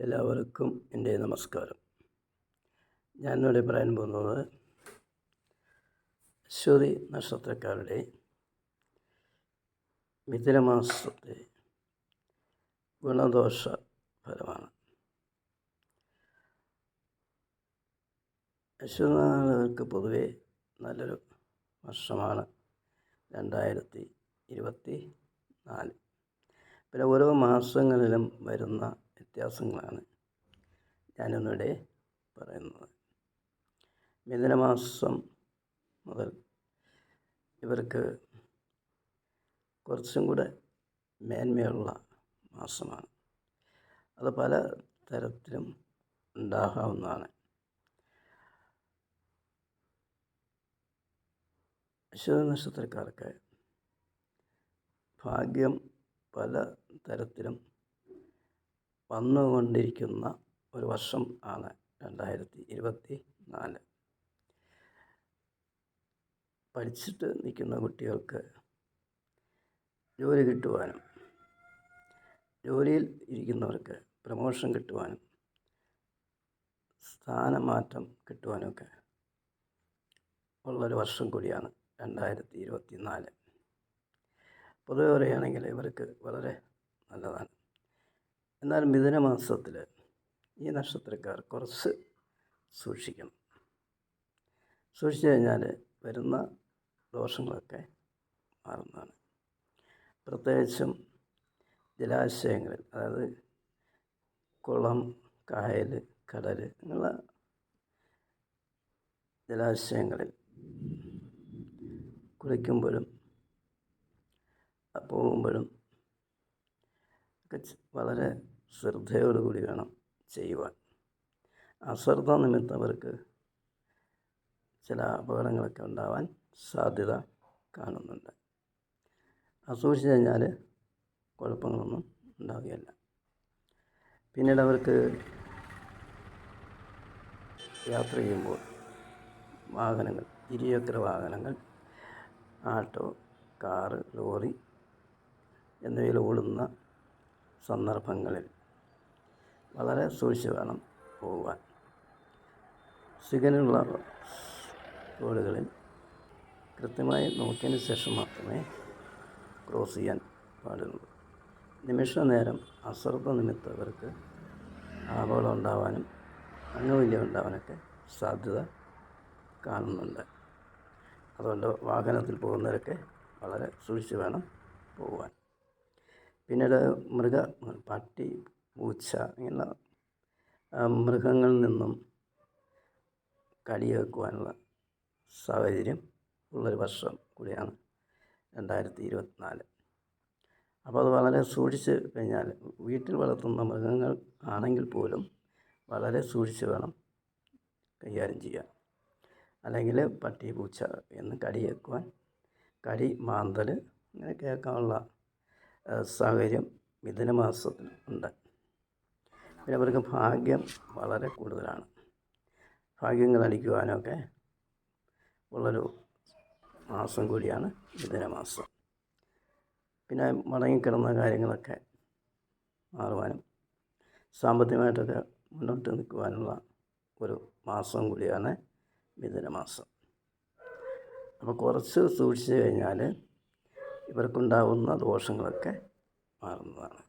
എല്ലാവർക്കും എന്റെ നമസ്കാരം. ഞാനിവിടെ പറയാൻ പോകുന്നത് അശ്വതി നക്ഷത്രക്കാരുടെ മിഥുനമാസത്തെ ഗുണദോഷ ഫലമാണ്. അശ്വതിനാളുകൾക്ക് പൊതുവെ നല്ലൊരു വർഷമാണ്. രണ്ടായിരത്തി ഇരുപത്തി നാല് പിന്നെ ഓരോ മാസങ്ങളിലും വരുന്ന വ്യത്യാസങ്ങളാണ് ഞാനിന്നിവിടെ പറയുന്നത്. മിഥുനമാസം മുതൽ ഇവർക്ക് കുറച്ചും കൂടെ മേന്മയുള്ള മാസമാണ്. അത് പല തരത്തിലും ഉണ്ടാകാവുന്നതാണ്. അശ്വത നക്ഷത്രക്കാർക്ക് ഭാഗ്യം പല തരത്തിലും വന്നുകൊണ്ടിരിക്കുന്ന ഒരു വർഷം ആണ് രണ്ടായിരത്തി ഇരുപത്തി നാല് പഠിച്ചിട്ട് നിൽക്കുന്ന കുട്ടികൾക്ക് ജോലി കിട്ടുവാനും ജോലിയിൽ ഇരിക്കുന്നവർക്ക് പ്രമോഷൻ കിട്ടുവാനും സ്ഥാനമാറ്റം കിട്ടുവാനുമൊക്കെ ഉള്ളൊരു വർഷം കൂടിയാണ് രണ്ടായിരത്തി ഇരുപത്തി നാല് പൊതുവെ പറയുകയാണെങ്കിൽ ഇവർക്ക് വളരെ നല്ലതാണ്. എന്നാൽ മിഥുനമാസത്തിൽ ഈ നക്ഷത്രക്കാർ കുറച്ച് സൂക്ഷിക്കണം. സൂക്ഷിച്ചു കഴിഞ്ഞാൽ വരുന്ന ദോഷങ്ങളൊക്കെ മാറുന്നതാണ്. പ്രത്യേകിച്ചും ജലാശയങ്ങളിൽ അതായത് കുളം കായൽ കടൽ അങ്ങനെയുള്ള ജലാശയങ്ങളിൽ കുളിക്കുമ്പോഴും പോകുമ്പോഴും ഒക്കെ വളരെ ശ്രദ്ധയോടുകൂടി വേണം ചെയ്യുവാൻ. അശ്രദ്ധ നിമിത്തം അവർക്ക് ചില അപകടങ്ങളൊക്കെ ഉണ്ടാവാൻ സാധ്യത കാണുന്നുണ്ട്. അസൂക്ഷിച്ച് കഴിഞ്ഞാൽ കുഴപ്പങ്ങളൊന്നും ഉണ്ടാവുകയില്ല. പിന്നീട് അവർക്ക് യാത്ര ചെയ്യുമ്പോൾ വാഹനങ്ങൾ ഇരുചക്ര വാഹനങ്ങൾ ആട്ടോ കാറ് ലോറി എന്നിവയിൽ ഓടുന്ന സന്ദർഭങ്ങളിൽ വളരെ സൂക്ഷിച്ച് വേണം പോകുവാൻ സിഗനുള്ള റോഡുകളിൽ കൃത്യമായി നോക്കിയതിന് ശേഷം മാത്രമേ ക്രോസ് ചെയ്യാൻ പാടുള്ളൂ. നിമിഷ നേരം അശ്രദ്ധ നിമിത്തം അവർക്ക് അപകടം ഉണ്ടാവാനും അംഗവല്യം ഉണ്ടാവാനൊക്കെ സാധ്യത കാണുന്നുണ്ട്. അതുകൊണ്ട് വാഹനത്തിൽ പോകുന്നവരൊക്കെ വളരെ സൂക്ഷിച്ച് വേണം പോകുവാൻ പിന്നീട് മൃഗ പട്ടി പൂച്ച എന്ന മൃഗങ്ങളിൽ നിന്നും കടിയേൽക്കുവാനുള്ള സാഹചര്യം ഉള്ളൊരു വർഷം കൂടിയാണ് രണ്ടായിരത്തി ഇരുപത്തിനാല് അപ്പോൾ അത് വളരെ സൂക്ഷിച്ച് കഴിഞ്ഞാൽ വീട്ടിൽ വളർത്തുന്ന മൃഗങ്ങൾ ആണെങ്കിൽ പോലും വളരെ സൂക്ഷിച്ച് വേണം കൈകാര്യം ചെയ്യാൻ. അല്ലെങ്കിൽ പട്ടി പൂച്ച എന്ന് കടിയേൽക്കുവാൻ കടി മാന്തൽ ഇങ്ങനെ കേൾക്കാനുള്ള സാഹചര്യം മിഥുന മാസത്തിൽ ഉണ്ട്. പിന്നെ അവർക്ക് ഭാഗ്യം വളരെ കൂടുതലാണ്. ഭാഗ്യങ്ങൾ അടിക്കുവാനൊക്കെ ഉള്ളൊരു മാസം കൂടിയാണ് മിഥുനമാസം പിന്നെ മടങ്ങിക്കിടന്ന കാര്യങ്ങളൊക്കെ മാറുവാനും സാമ്പത്തികമായിട്ടൊക്കെ മുന്നോട്ട് നിൽക്കുവാനുള്ള ഒരു മാസം കൂടിയാണ് മിഥുനമാസം അപ്പോൾ കുറച്ച് സൂക്ഷിച്ചു കഴിഞ്ഞാൽ ഇവർക്കുണ്ടാകുന്ന ദോഷങ്ങളൊക്കെ മാറുന്നതാണ്.